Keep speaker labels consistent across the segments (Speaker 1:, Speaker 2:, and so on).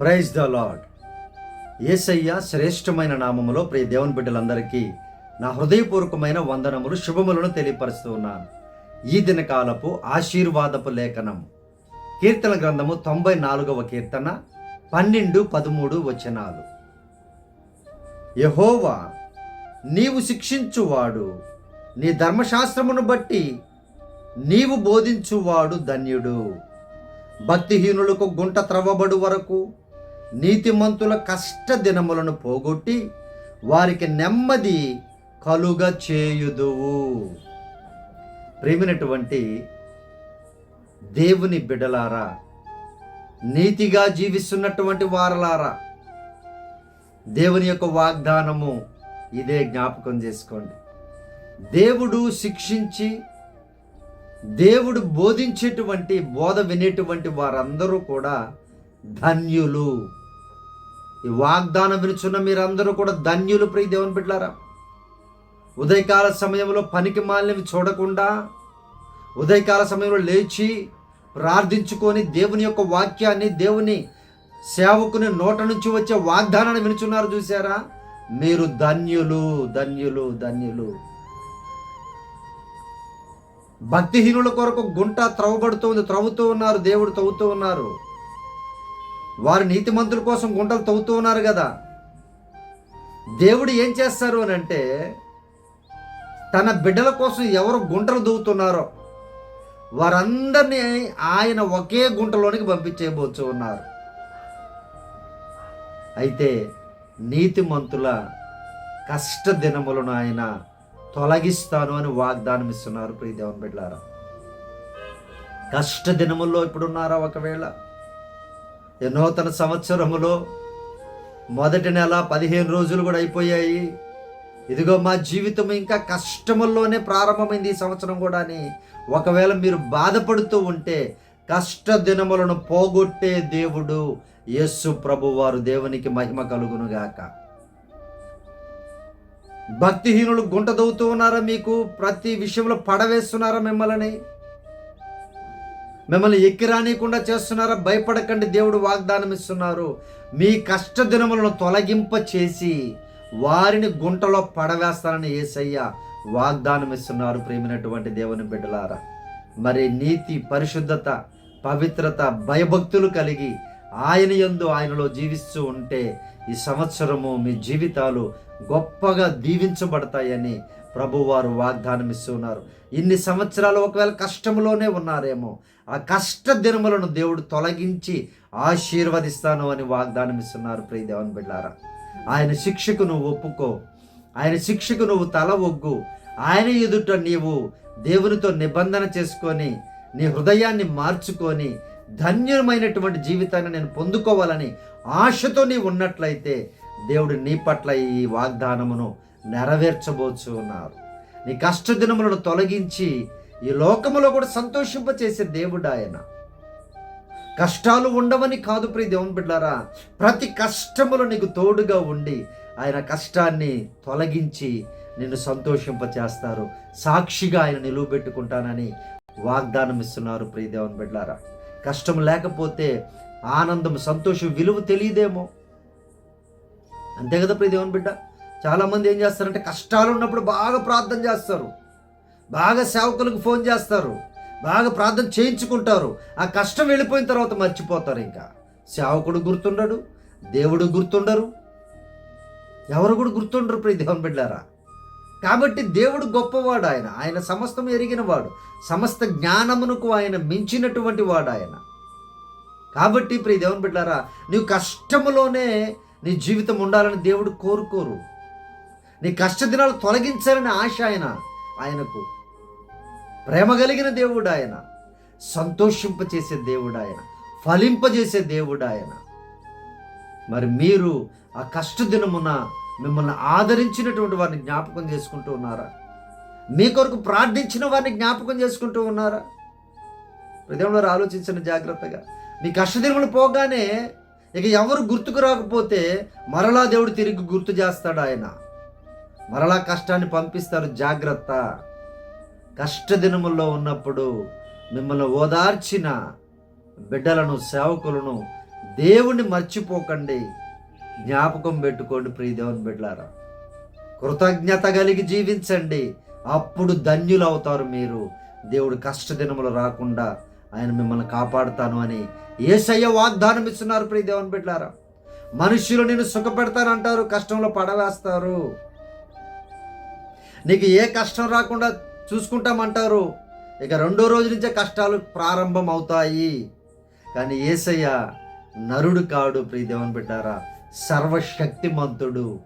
Speaker 1: Praise the lord ఏసయ్య శ్రేష్టమైన నామములో ప్రియ దేవుని బిడ్డలందరికీ నా హృదయపూర్వకమైన వందనములు శుభములను తెలియపరుస్తూ ఉన్నాను. ఈ దినకాలపు ఆశీర్వాదపు లేఖనం. కీర్తన గ్రంథము తొంభై నాలుగవ కీర్తన పన్నెండు పదమూడు వచనాలు. యహోవా నీవు శిక్షించువాడు నీ ధర్మశాస్త్రమును బట్టి నీవు బోధించువాడు ధన్యుడు. భక్తిహీనులకు గుంట త్రవ్వబడు వరకు నీతిమంతుల కష్ట దినములను పోగొట్టి వారికి నెమ్మది కలుగ చేయుదువు. ప్రేమినటువంటి దేవుని బిడలారా నీతిగా జీవిస్తున్నటువంటి వారలారా దేవుని యొక్క వాగ్దానము ఇదే జ్ఞాపకం చేసుకోండి. దేవుడు శిక్షించి దేవుడు బోధించేటువంటి బోధ వినేటువంటి వారందరూ కూడా ధన్యులు. ఈ వాగ్దానం వినుచున్న మీరందరూ కూడా ధన్యులు ప్రియ దేవుని బిడ్డారా ఉదయకాల సమయంలో పనికి మాలినవి చూడకుండా ఉదయకాల సమయంలో లేచి ప్రార్థించుకొని దేవుని యొక్క వాక్యాన్ని దేవుని సేవకుని నోట నుంచి వచ్చే వాగ్దానాన్ని వినుచున్నారు చూసారా మీరు ధన్యులు ధన్యులు ధన్యులు. భక్తిహీనుల కొరకు గుంట త్రవ్వబడుతుంది త్రవ్వుతూ ఉన్నారు దేవుడు తవ్వుతూ ఉన్నారు. వారు నీతిమంతుల కోసం గుంటలు తవ్వుతూ ఉన్నారు కదా. దేవుడు ఏం చేస్తారు అని అంటే తన బిడ్డల కోసం ఎవరు గుంటలు దూవుతున్నారో వారందరినీ ఆయన ఒకే గుంటలోనికి పంపించేయబోచు ఉన్నారు. అయితే నీతిమంతుల కష్ట దినములను ఆయన తొలగిస్తాను అని వాగ్దానం ఇస్తున్నారు ప్రియ దేవుని బిడ్డారా కష్ట దినముల్లో ఇప్పుడున్నారా ఒకవేళ? ఈ నూతన సంవత్సరములో మొదటి నెల పదిహేను రోజులు కూడా అయిపోయాయి. ఇదిగో మా జీవితం ఇంకా కష్టముల్లోనే ప్రారంభమైంది ఈ సంవత్సరం కూడా అని ఒకవేళ మీరు బాధపడుతూ ఉంటే కష్ట దినములను పోగొట్టే దేవుడు యేసు ప్రభు వారు దేవునికి మహిమ కలుగునుగాక. భక్తిహీనులు గుంట దవ్వుతూ ఉన్నారా మీకు? ప్రతి విషయంలో పడవేస్తున్నారా మిమ్మల్ని? మిమ్మల్ని ఎక్కిరానియకుండా చేస్తున్నారా? భయపడకండి. దేవుడు వాగ్దానం ఇస్తున్నారు. మీ కష్ట దినములను తొలగింప చేసి వారిని గుంటలో పడవేస్తారని ఏసయ్య వాగ్దానం ఇస్తున్నారు. ప్రేమినటువంటి దేవుని బిడ్డలారా మరి నీతి పరిశుద్ధత పవిత్రత భయభక్తులు కలిగి ఆయన యందు ఆయనలో జీవిస్తూ ఉంటే ఈ సంవత్సరము మీ జీవితాలు గొప్పగా దీవించబడతాయని ప్రభువారు వాగ్దానం ఇస్తున్నారు ఇన్ని సంవత్సరాలు ఒకవేళ కష్టంలోనే ఉన్నారేమో ఆ కష్ట దినములను దేవుడు తొలగించి ఆశీర్వదిస్తాను అని వాగ్దానం ఇస్తున్నారు ప్రియ దేవన్ ఆయన శిక్షకు నువ్వు ఒప్పుకో ఆయన శిక్షకు నువ్వు తల ఒగ్గు ఆయన ఎదుట నీవు దేవునితో నిబంధన చేసుకొని నీ హృదయాన్ని మార్చుకొని ధన్యమైనటువంటి జీవితాన్ని నేను పొందుకోవాలని ఆశతో నీ ఉన్నట్లయితే దేవుడు నీ పట్ల ఈ వాగ్దానమును నెరవేర్చబోచు ఉన్నారు నీ కష్టదినములను తొలగించి ఈ లోకములో కూడా సంతోషింపచేసే దేవుడు ఆయన కష్టాలు ఉండవని కాదు ప్రియ దేవుని బిడ్డారా ప్రతి కష్టములు నీకు తోడుగా ఉండి ఆయన కష్టాన్ని తొలగించి నిన్ను సంతోషింపచేస్తారు. సాక్షిగా ఆయన నిలువబెట్టుకుంటానని వాగ్దానం ఇస్తున్నారు ప్రియ దేవుని బిడ్డారా. కష్టం లేకపోతే ఆనందం సంతోషం విలువ తెలియదేమో. అంతే కదా ప్రియ దేవుని బిడ్డ? చాలామంది ఏం చేస్తారంటే కష్టాలు ఉన్నప్పుడు బాగా ప్రార్థన చేస్తారు. బాగా సేవకులకు ఫోన్ చేస్తారు. బాగా ప్రార్థన చేయించుకుంటారు. ఆ కష్టం వెళ్ళిపోయిన తర్వాత మర్చిపోతారు ఇంకా. సేవకుడు గుర్తుండడు దేవుడు గుర్తుండరు. ఎవరు కూడా గుర్తుండరు ప్రియ దేవుని బిడ్డారా? కాబట్టి దేవుడు గొప్పవాడు ఆయన. ఆయన సమస్తం ఎరిగినవాడు సమస్త జ్ఞానమునకు ఆయన మించినటువంటి వాడు ఆయన. కాబట్టి ప్రియ దేవుని బిడ్డారా నీవు కష్టములోనే నీ జీవితం ఉండాలని దేవుడు కోరుకోరు. నీ కష్టదినాలు తొలగించాలని ఆశ ఆయన ఆయనకు. ప్రేమ కలిగిన దేవుడు ఆయన సంతోషింపచేసే దేవుడు ఆయన ఫలింపజేసే దేవుడు ఆయన. మరి మీరు ఆ కష్టదినమున మిమ్మల్ని ఆదరించినటువంటి వారిని జ్ఞాపకం చేసుకుంటూ ఉన్నారా? మీ కొరకు ప్రార్థించిన వారిని జ్ఞాపకం చేసుకుంటూ ఉన్నారా? హృదయంలో ఆలోచించిన జాగ్రత్తగా. మీ కష్టదినములు పోగానే ఇక ఎవరు గుర్తుకు రాకపోతే మరలా దేవుడు తిరిగి గుర్తు చేస్తాడు ఆయన. మరలా కష్టాన్ని పంపిస్తారు జాగ్రత్త. కష్టదినముల్లో ఉన్నప్పుడు మిమ్మల్ని ఓదార్చిన బిడ్డలను సేవకులను దేవుణ్ణి మర్చిపోకండి. జ్ఞాపకం పెట్టుకోండి ప్రియదేవుని బిడ్డలారా. కృతజ్ఞత కలిగి జీవించండి. అప్పుడు ధన్యులు అవుతారు మీరు. దేవుడు కష్టదినములు రాకుండా ఆయన మిమ్మల్ని కాపాడుతాను అని ఏసయ్య వాగ్దానం ఇస్తున్నారు ప్రియదేవుని బిడ్డలారా. మనుషులు నేను సుఖపెడతానంటారు కష్టంలో పడవేస్తారు. నీకు ఏ కష్టం రాకుండా చూసుకుంటామంటారు? ఇక రెండో రోజు నుంచే కష్టాలు ప్రారంభం అవుతాయి కానీ ఏసయ్య నరుడు కాడు ప్రీదేవన్ బిడ్డారా సర్వశక్తిమంతుడు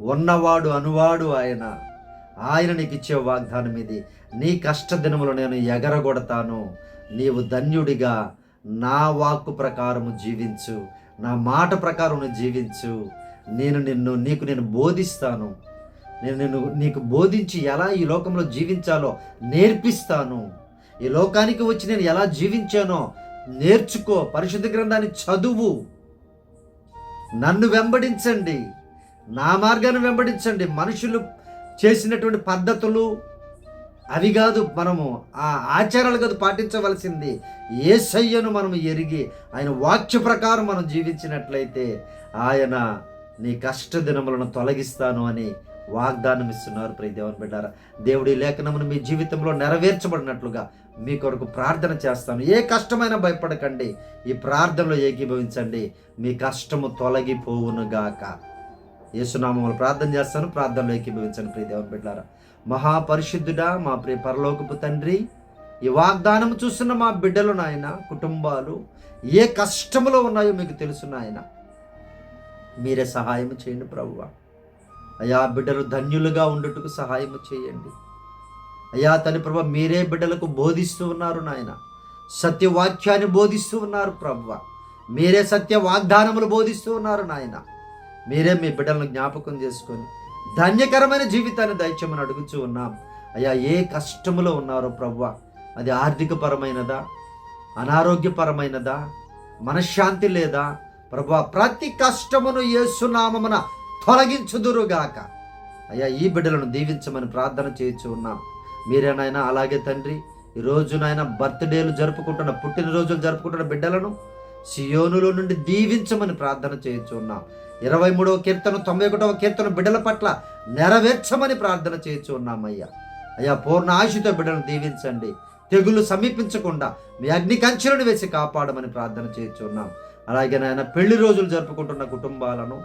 Speaker 1: ఉన్నవాడు అనువాడు ఆయన. ఆయన నీకు ఇచ్చే వాగ్దానం ఇది. నీ కష్ట దినములు నేను ఎగరగొడతాను. నీవు ధన్యుడిగా నా వాక్కు ప్రకారము జీవించు. నా మాట ప్రకారం జీవించు. నేను నిన్ను నీకు నేను బోధిస్తాను. నేను నేను నీకు బోధించి ఎలా ఈ లోకంలో జీవించాలో నేర్పిస్తాను. ఈ లోకానికి వచ్చి నేను ఎలా జీవించానో నేర్చుకో. పరిశుద్ధ గ్రంథాన్ని చదువు. నన్ను వెంబడించండి. నా మార్గాన్ని వెంబడించండి. మనుషులు చేసినటువంటి పద్ధతులు అవి కాదు మనము ఆ ఆచారాలు కాదు పాటించవలసింది. ఏ సయ్యను మనం ఎరిగి ఆయన వాక్య ప్రకారం మనం జీవించినట్లయితే ఆయన నీ కష్ట దినములను తొలగిస్తాను అని వాగ్దానం ఇస్తున్నారు ప్రియ దేవుని బిడ్డారా దేవుడి లేఖనమును మీ జీవితంలో నెరవేర్చబడినట్లుగా మీ కొరకు ప్రార్థన చేస్తాను. ఏ కష్టమైనా భయపడకండి. ఈ ప్రార్థనలో ఏకీభవించండి. మీ కష్టము తొలగిపోవునుగాక. యేసునామములు ప్రార్థన చేస్తాను. ప్రార్థనలో ఏకీభవించండి. ప్రియ దేవుని బిడ్డారా మహాపరిశుద్ధుడా మా ప్రియ పరలోకపు తండ్రి ఈ వాగ్దానం చూస్తున్న మా బిడ్డలు నాయన కుటుంబాలు ఏ కష్టములో ఉన్నాయో మీకు తెలుసు నాయన. మీరే సహాయం చేయండి ప్రభువ. అయా బిడ్డలు ధన్యులుగా ఉండుటకు సహాయం చేయండి. అయ్యా తల్లి ప్రభ మీరే బిడ్డలకు బోధిస్తూ ఉన్నారు నాయన. సత్యవాక్యాన్ని బోధిస్తూ ఉన్నారు ప్రభువ మీరే సత్య వాగ్దానములు బోధిస్తూ ఉన్నారు నాయన. మీరే మీ బిడ్డలను జ్ఞాపకం చేసుకొని ధన్యకరమైన జీవితాన్ని దయచేయమని అడుగుచూ ఉన్నాం. అయ్యా ఏ కష్టములో ఉన్నారో ప్రభ్వ అది ఆర్థికపరమైనదా? అనారోగ్యపరమైనదా? మనశ్శాంతి లేదా? ప్రభా ప్రతి కష్టమును ఏసునామమున తొలగించుదురుగాక. అయ్యా ఈ బిడ్డలను దీవించమని ప్రార్థన చేయొచ్చు ఉన్నాం. మీరేనాయన అలాగే తండ్రి ఈ రోజునైనా బర్త్డేలు జరుపుకుంటున్న పుట్టినరోజులు జరుపుకుంటున్న బిడ్డలను సియోనులో నుండి దీవించమని ప్రార్థన చేయొచ్చు ఉన్నాం. ఇరవై మూడవ కీర్తన తొంభై ఒకటవ కీర్తన బిడ్డల పట్ల నెరవేర్చమని ప్రార్థన చేయొచ్చు ఉన్నామయ్యా అయ్యా. పూర్ణ ఆశతో బిడ్డను దీవించండి. తెగులు సమీపించకుండా మీ అగ్ని కంచెలను వేసి కాపాడమని ప్రార్థన చేయొచ్చు ఉన్నాం. అలాగే నాయన పెళ్ళి రోజులు జరుపుకుంటున్న కుటుంబాలను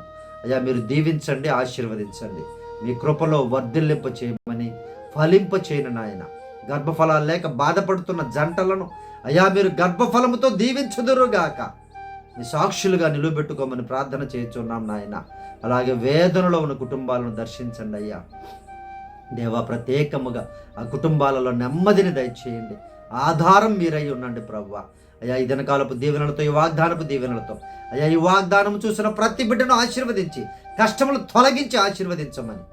Speaker 1: అయ్యా మీరు దీవించండి ఆశీర్వదించండి. మీ కృపలో వర్ధిల్లింప చేయమని ఫలింప చేయను నాయన. గర్భఫలాలు లేక బాధపడుతున్న జంటలను అయ్యా మీరు గర్భఫలముతో దీవించుదురుగాక. మీ సాక్షులుగా నిలబెట్టుకోమని ప్రార్థన చేస్తున్నాం నాయన. అలాగే వేదనలో ఉన్న కుటుంబాలను దర్శించండి అయ్యా. దేవా ప్రత్యేకముగా ఆ కుటుంబాలలో నెమ్మదిని దయచేయండి. ఆధారం మీరై ఉండండి ప్రవ్వ. అయ్యా ఈ దినకాలపు దీవెనలతో ఈ వాగ్దానపు దీవెనలతో అయ్యా ఈ వాగ్దానం చూసిన ప్రతి బిడ్డను ఆశీర్వదించి కష్టములు తొలగించి ఆశీర్వదించమని.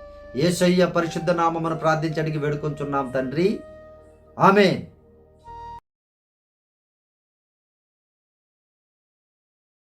Speaker 1: ఏసయ్య పరిశుద్ధ నామమును ప్రార్థించడానికి వేడుకొంచున్నాం తండ్రి. ఆమె